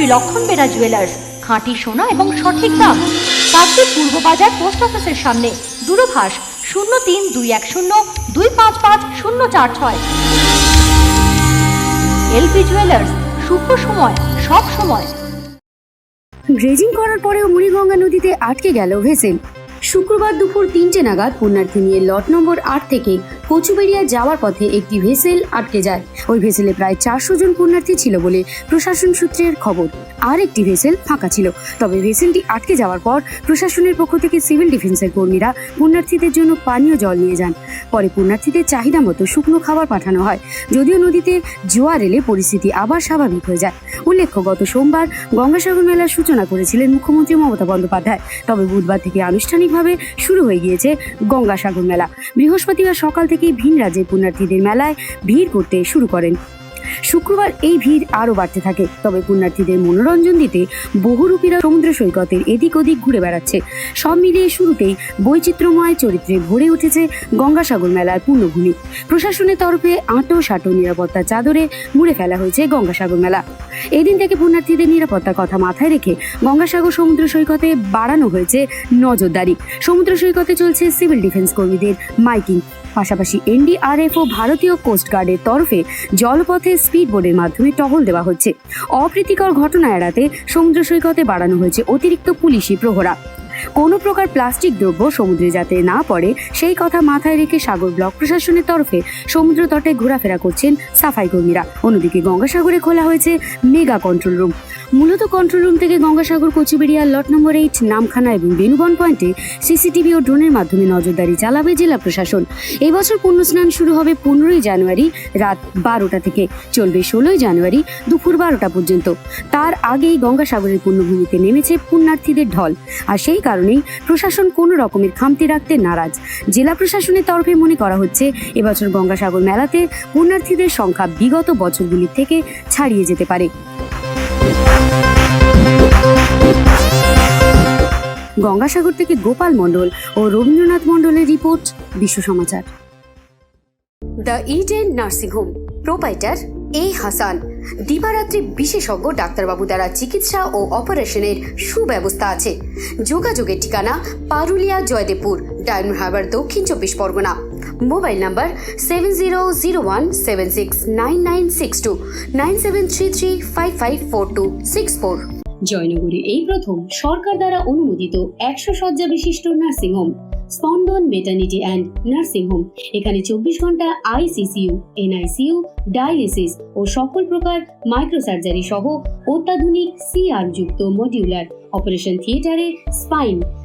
Shri Lakshan Bera jewellers খাঁটি সোনা এবং সঠিক দাম। কাকদ্বীপ পূর্ব বাজার পোস্ট অফিসের সামনে, দূরভাষ শূন্য তিন দুই এক শূন্য দুই পাঁচ পাঁচ শূন্য চার ছয়। এলপি জুয়েলার্স শুভ সময়, সব সময়। ড্রেজিং করার পরেও মুড়িগঙ্গা নদীতে আটকে গেল ভেসেল। শুক্রবার দুপুর তিনটে নাগাদ পুণ্যার্থী নিয়ে লট নম্বর আট থেকে কচুবেড়িয়া যাওয়ার পথে একটি ভেসেল আটকে যায়। ওই ভেসেলে প্রায় চারশো জন পুণ্যার্থী ছিল বলে প্রশাসন সূত্রের খবর। আর একটি ভেসেল ফাঁকা ছিল। তবে ভেসেলটি আটকে যাওয়ার পর প্রশাসনের পক্ষ থেকে সিভিল ডিফেন্সের কর্মীরা পুণ্যার্থীদের জন্য পানীয় জল নিয়ে যান। পরে পুণ্যার্থীদের চাহিদা মতো শুকনো খাবার পাঠানো হয়। যদিও নদীতে জোয়ার এলে পরিস্থিতি আবার স্বাভাবিক হয়ে যায়। উল্লেখ্য, গত সোমবার গঙ্গাসাগর মেলার সূচনা করেছিলেন মুখ্যমন্ত্রী মমতা বন্দ্যোপাধ্যায়। তবে বুধবার থেকে আনুষ্ঠানিকভাবে শুরু হয়ে গিয়েছে গঙ্গাসাগর মেলা। বৃহস্পতিবার সকাল থেকেই ভিন রাজ্যের পুণ্যার্থীদের মেলায় ভিড় করতে শুরু করেন। শুক্রবার এই ভিড় আরও বাড়তে থাকে। তবে পুণ্যার্থীদের মনোরঞ্জন দিতে বহুরূপীরা সমুদ্র সৈকতের এদিক ওদিক ঘুরে বেড়াচ্ছে। সব মিলিয়ে শুরুতেই বৈচিত্র্যময় চরিত্রে ভরে উঠেছে গঙ্গাসাগর মেলার পূর্ণভূমি। প্রশাসনের তরফে আঁটো সাঁটো নিরাপত্তার চাদরে মুড়ে ফেলা হয়েছে গঙ্গাসাগর মেলা। এদিন থেকে পুণ্যার্থীদের নিরাপত্তার কথা মাথায় রেখে গঙ্গাসাগর সমুদ্র সৈকতে বাড়ানো হয়েছে নজরদারি। সমুদ্র সৈকতে চলছে সিভিল ডিফেন্স কর্মীদের মাইকিং। পাশাপাশি এনডিআরএফ ও ভারতীয় কোস্টগার্ডের তরফে জলপথে স্পিড বোর্ডের মাধ্যমে টহল দেওয়া হচ্ছে। অপ্রীতিকর ঘটনা এড়াতে সমুদ্র সৈকতে বাড়ানো হয়েছে অতিরিক্ত পুলিশি প্রহরা। কোনো প্রকার প্লাস্টিক দ্রব্য সমুদ্রে যাতে না পড়ে, সেই কথা মাথায় রেখে সাগর ব্লক প্রশাসনের তরফে সমুদ্র তটে ঘোরাফেরা করছেন সাফাই কর্মীরা। অন্যদিকে গঙ্গাসাগরে খোলা হয়েছে মেগা কন্ট্রোল রুম। মূলত কন্ট্রোল রুম থেকে Gangasagar Kachuberia lot number eight Namkhana এবং বেনুবন পয়েন্টে সিসিটিভি ও ড্রোনের মাধ্যমে নজরদারি চালাবে জেলা প্রশাসন। এই বছর পুণ্যস্নান শুরু হবে পনেরোই জানুয়ারি রাত বারোটা থেকে। চলবে ষোলোই জানুয়ারি দুপুর বারোটা পর্যন্ত। তার আগেই গঙ্গাসাগরের পুণ্যভূমিতে নেমেছে পুণ্যার্থীদের ঢল। আর সেই কারণেই প্রশাসন কোনো রকমের খামতি রাখতে নারাজ। জেলা প্রশাসনের তরফে মনে করা হচ্ছে, এবছর গঙ্গাসাগর মেলাতে পুণ্যার্থীদের সংখ্যা বিগত বছরগুলির থেকে ছাড়িয়ে যেতে পারে। গঙ্গাসাগর থেকে গোপাল মণ্ডল ও রবীন্দ্রনাথ মণ্ডলের report, Bishwa Samachar. The Eden nursing home, proprietor A Hasan, দিবারাত্রি বিশেষজ্ঞ ডাক্তারবাবু দ্বারা চিকিৎসা ও অপারেশনের সুব্যবস্থা আছে। যোগাযোগের ঠিকানা পারুলিয়া জয়দেবপুর, ডায়মন্ড হারবার দক্ষিণ চব্বিশ Pargana. Mobile number seven zero zero one seven six nine nine six two nine seven three three five five four two six four. জয়নগরে এই প্রথম সরকার দ্বারা অনুমোদিত একশো শয্যা বিশিষ্ট nursing home, Spandan maternity and nursing home এখানে চব্বিশ ঘণ্টা আইসিসিউ, এনআইসিউ ডায়ালিসিস ও সকল প্রকার মাইক্রোসার্জারি সহ অত্যাধুনিক সিআর যুক্ত মডিউলার অপারেশন থিয়েটারে স্পাইন